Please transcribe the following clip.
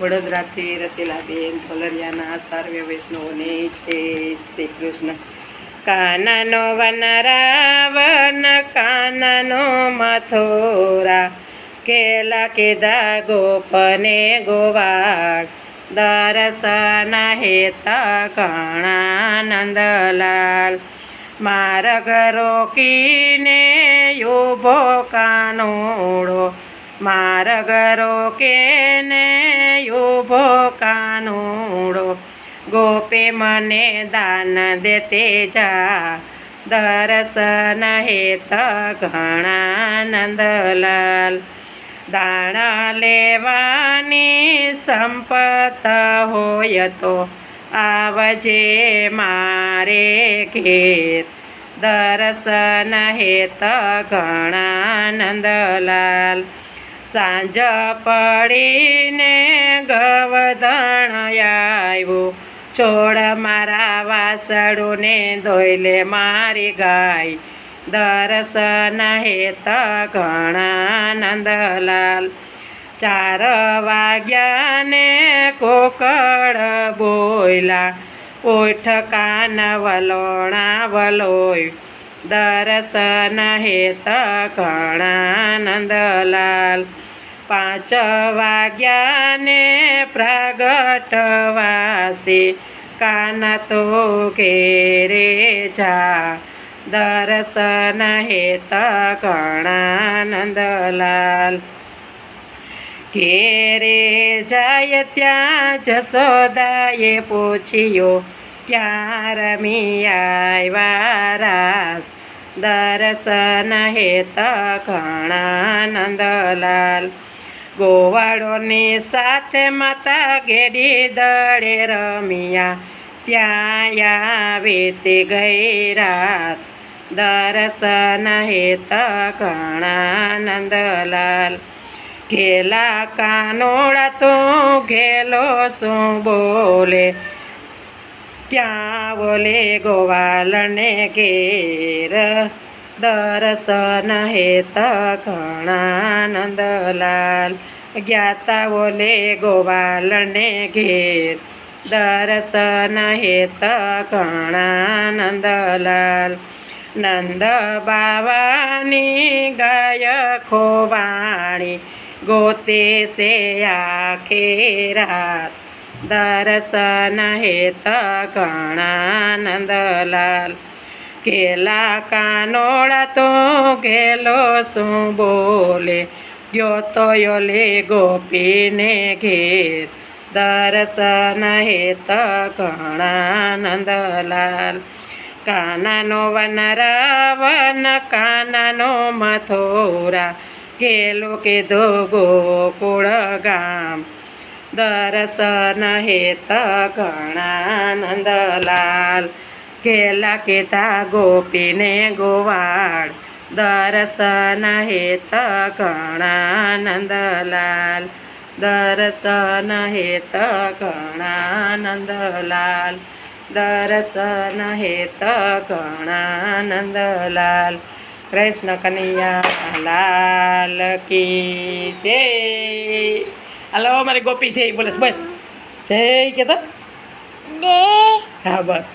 વડોદરાથી રસીલાબેન ઢોલરિયાના સર્વે વૈષ્ણવને છે શ્રી કૃષ્ણ. કાનાનો વનરાવન, કાનાનો મથોરા, કેલા કીધા ગોપને ગોવાળ દર્શન હેતા ઘણા નંદલાલ માર્ગ રોકીને યુભો કાનોડો, માર્ગ રોકેને યુભો કાનોડો ગોપે મને દાન દેતે જા દર્શન હેત ઘણા નંદલાલ દાણા લેવાની સંપત હોય તો આવજે મારે ઘેર દર્શન હેત ઘણા નંદલાલ સાંજ પડીને ગવધણ આવ્યો. છોડ મારા વાસડુને ધોઈલે મારી ગાય. દર્શન હેત ઘણા નંદલાલ ચાર વાગ્યાને કોકડ બોયલા. ઓઠ કાન વલોણા વલોય. દર્શન હેત ઘણાનંદલાલ. પાંચ વાગ્યાને પ્રગટવાસી. કાન તો ઘેરે જા. દર્શન હેત ઘણાનંદલાલ. ઘેરે જાય ત્યાં જસોદાએ પૂછ્યો ક્યાં રમી આવ્યા રાસ? દર્શન હેત ઘણાનંદલાલ. ગોવાળોની સાથે માતા ગેડી દળે રમિયા. ત્યાં આવે તે ગઈ રાત. દર્શન હેત ઘણાનંદલાલ. ઘેલા કાનોડા તું ઘેલો શું બોલે? ત્યાં બોલે ગોવાલને ઘેર દર્શન હેત ઘણા નંદલાલ જ્ઞાતા બોલે ગોવાલને ઘેર દર્શન હેત ઘણા નંદલાલ નંદ બાવાની ગાય ખોવાણી ગોતે સે આખે રાત દર્શન હેત ઘણા નંદલાલ કેલા કાનોળા તો ગેલો શું બોલે? ગયો તો લે ગોપીને ઘેર. દર્શન હેત ઘણા નંદલાલ કાનાનો વનરાવન, કાનાનો મથોરા. કેલો કે દો ગોકુળ ગામ દર્શન હેત ઘણા નંદલાલ કેલા કેતા ગોપીને ગોવાળ. દર્શન હેત ઘણા નંદલાલ દર્શન હેત ઘણા નંદલાલ દર્શન હેત ઘણા નંદલાલ કૃષ્ણ કનૈયા લાલ કી જય. હાલો મારી ગોપી જય બોલે બસ જય કે તો હા બસ.